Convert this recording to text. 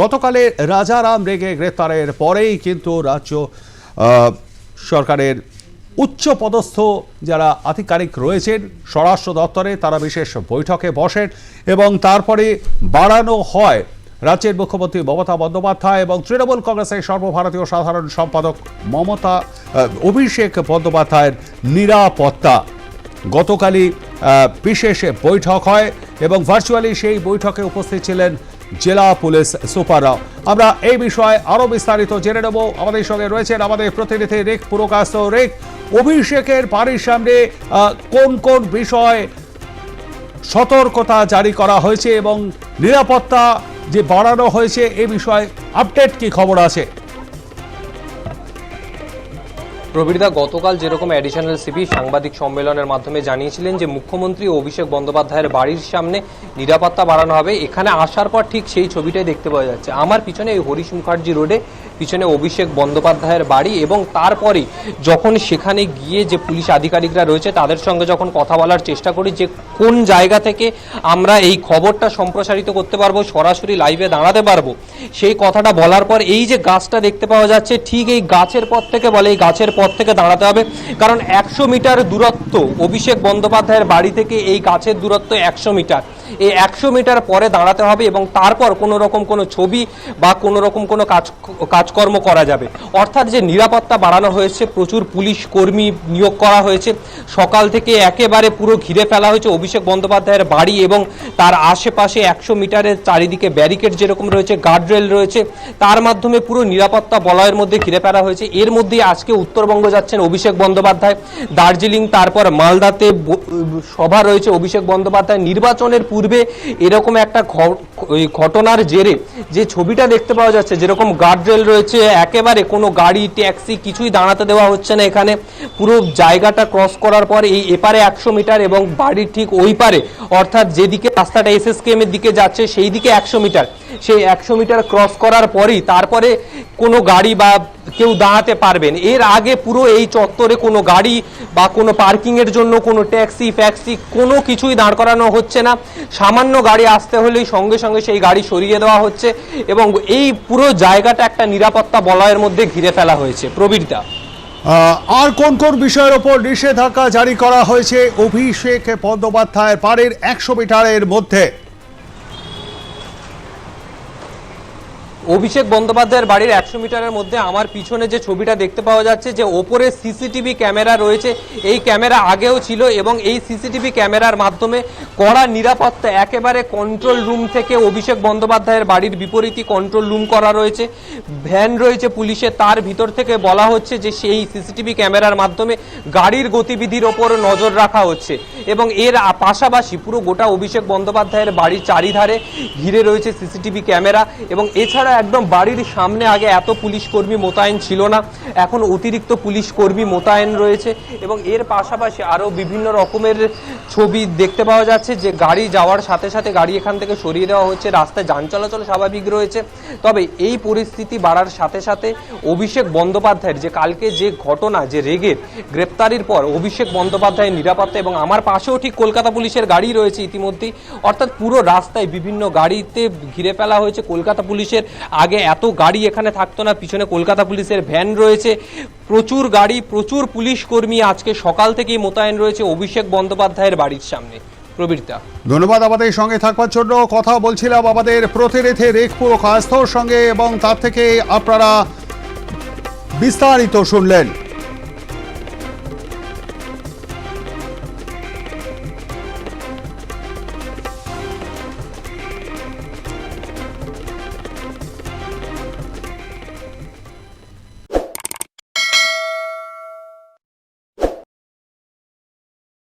গতকালে রাজারাম রেগে গ্রেপ্তারের পরেই কিন্তু রাজ্য সরকারের উচ্চ পদস্থ যারা আধিকারিক রয়েছেন, স্বরাষ্ট্র দপ্তরে তারা বিশেষ বৈঠকে বসেন এবং তারপরে বাড়ানো হয়। রাজ্যের মুখ্যমন্ত্রী মমতা বন্দ্যোপাধ্যায় এবং তৃণমূল কংগ্রেসের সর্বভারতীয় সাধারণ সম্পাদক মমতা অভিষেক বন্দ্যোপাধ্যায়ের নিরাপত্তা। গতকালই বিশেষ বৈঠক হয় এবং ভার্চুয়ালি সেই বৈঠকে উপস্থিত ছিলেন জেলা পুলিশ সুপাররাও আমরা এই বিষয়ে আরও বিস্তারিত জেনে নেব। আমাদের সঙ্গে রয়েছেন আমাদের প্রতিনিধি রেক পুরকাস্ত। রেক, অভিষেকের বাড়ির সামনে কোন কোন বিষয় সতর্কতা জারি করা হয়েছে এবং নিরাপত্তা যে বাড়ানো হয়েছে, এ বিষয়ে আপডেট কি খবর আছে? প্রবীরদা গতকাল যেরকম অ্যাডিশনাল সিপি সাংবাদিক সম্মেলনের মাধ্যমে জানিয়েছিলেন যে মুখ্যমন্ত্রী অভিষেক বন্দ্যোপাধ্যায়ের বাড়ির সামনে নিরাপত্তা বাড়ানো হবে, এখানে আসার পর ঠিক সেই ছবিটাই দেখতে পাওয়া যাচ্ছে। আমার পিছনে এই হরিশ মুখার্জি রোডে পিছনে অভিষেক বন্দ্যোপাধ্যায়ের বাড়ি এবং তারপরে যখন সেখানে গিয়ে যে পুলিশ আধিকারিকরা রয়েছে, তাদের সঙ্গে যখন কথা বলার চেষ্টা করি যে কোন জায়গা থেকে আমরা এই খবরটা সম্প্রসারিত করতে পারব, সরাসরি লাইভে দাঁড়াতে পারব, সেই কথাটা বলার পর এই যে গাছটা দেখতে পাওয়া যাচ্ছে, ঠিক এই গাছের পথ থেকে বলে, এই গাছের পথ থেকে দাঁড়াতে হবে। কারণ একশো মিটার দূরত্ব অভিষেক বন্দ্যোপাধ্যায়ের বাড়ি থেকে এই গাছের দূরত্ব একশো মিটার। এই একশো মিটার পরে দাঁড়াতে হবে এবং তারপর কোনো রকম কোনো ছবি বা কোনো রকম কোনো কাজ, কাজকর্ম করা যাবে। অর্থাৎ যে নিরাপত্তা বাড়ানো হয়েছে, প্রচুর পুলিশ কর্মী নিয়োগ করা হয়েছে। সকাল থেকে একেবারে পুরো ঘিরে ফেলা হয়েছে অভিষেক বন্দ্যোপাধ্যায়ের বাড়ি এবং তার আশেপাশে একশো মিটারের চারিদিকে ব্যারিকেড যেরকম রয়েছে, গার্ডরেল রয়েছে, তার মাধ্যমে পুরো নিরাপত্তা বলয়ের মধ্যে ঘিরে ফেলা হয়েছে। এর মধ্যেই আজকে উত্তরবঙ্গ যাচ্ছেন অভিষেক বন্দ্যোপাধ্যায়। দার্জিলিং, তারপর মালদাতে সভা রয়েছে অভিষেক বন্দ্যোপাধ্যায়। নির্বাচনের এরকম একটা ঘটনার জেরে যে ছবিটা দেখতে পাওয়া যাচ্ছে, যেরকম গার্ডরেল রয়েছে, একেবারে কোনো গাড়ি ট্যাক্সি কিছুই দাঁড়াতে দেওয়া হচ্ছে না এখানে। পুরো জায়গাটা ক্রস করার পর এই এপারে একশো মিটার এবং বাড়ির ঠিক ওই পারে, অর্থাৎ যেদিকে রাস্তাটা এস এসএসকেএম এর দিকে যাচ্ছে, সেই দিকে একশো মিটার। সেই একশো মিটার ক্রস করার পরেই তারপরে কোনো গাড়ি বা কেউ দাঁড়াতে পারবেন। এর আগে পুরো এই চত্বরে কোনো গাড়ি বা কোনো পার্কিংয়ের জন্য কোনো ট্যাক্সি, ফ্যাক্সি কোনো কিছুই দাঁড় করানো হচ্ছে না। সামান্য গাড়ি আসতে হলেই সঙ্গে সঙ্গে সেই গাড়ি সরিয়ে দেওয়া হচ্ছে এবং এই পুরো জায়গাটা একটা নিরাপত্তা বলয়ের মধ্যে ঘিরে ফেলা হয়েছে। প্রবীরদা আর কোন কোন বিষয়ের ওপর নিষেধাজ্ঞা জারি করা হয়েছে? অভিষেক বন্দ্যোপাধ্যায়ের পাড়ের একশো মিটারের মধ্যে। অভিষেক বন্দ্যোপাধ্যায়ের বাড়ির একশো মিটারের মধ্যে আমার পিছনে যে ছবিটা দেখতে পাওয়া যাচ্ছে, যে ওপরে সিসিটিভি ক্যামেরা রয়েছে, এই ক্যামেরা আগেও ছিল এবং এই সিসিটিভি ক্যামেরার মাধ্যমে কড়া নিরাপত্তা একেবারে কন্ট্রোল রুম থেকে অভিষেক বন্দ্যোপাধ্যায়ের বাড়ির বিপরীতই কন্ট্রোল রুম করা রয়েছে। ভ্যান রয়েছে পুলিশে, তার ভিতর থেকে বলা হচ্ছে যে সেই সিসিটিভি ক্যামেরার মাধ্যমে গাড়ির গতিবিধির ওপর নজর রাখা হচ্ছে এবং এর পাশাপাশি পুরো গোটা অভিষেক বন্দ্যোপাধ্যায়ের বাড়ির চারিধারে ঘিরে রয়েছে সিসিটিভি ক্যামেরা এবং এছাড়া একদম বাড়ির সামনে আগে এত পুলিশ কর্মী মোতায়েন ছিল না, এখন অতিরিক্ত পুলিশ কর্মী মোতায়েন রয়েছে এবং এর পাশাপাশি আরও বিভিন্ন রকমের ছবি দেখতে পাওয়া যাচ্ছে যে গাড়ি যাওয়ার সাথে সাথে গাড়ি এখান থেকে সরিয়ে দেওয়া হচ্ছে, রাস্তায় যান চলাচল স্বাভাবিক রয়েছে। তবে এই পরিস্থিতি বাড়ার সাথে সাথে অভিষেক বন্দ্যোপাধ্যায়ের যে কালকে যে ঘটনা, যে রেগের গ্রেপ্তারির পর অভিষেক বন্দ্যোপাধ্যায়ের নিরাপত্তা এবং আমার পাশেও ঠিক কলকাতা পুলিশের গাড়ি রয়েছে ইতিমধ্যেই, অর্থাৎ পুরো রাস্তায় বিভিন্ন গাড়িতে ঘিরে ফেলা হয়েছে কলকাতা পুলিশের আগে এত গাড়ি এখানে থাকতো না, পিছনে কলকাতা পুলিশের ভ্যান রয়েছে। প্রচুর গাড়ি, প্রচুর পুলিশ কর্মী আজকে সকাল থেকেই মোতায়েন রয়েছে অভিষেক বন্দ্যোপাধ্যায়ের বাড়ির সামনে। প্রবীরতা ধন্যবাদ আমাদের সঙ্গে থাকবার জন্য। কথা বলছিলাম আমাদের প্রতিনিধি রেখপুর কাস্তর সঙ্গে এবং তার থেকে আপনারা বিস্তারিত শুনলেন।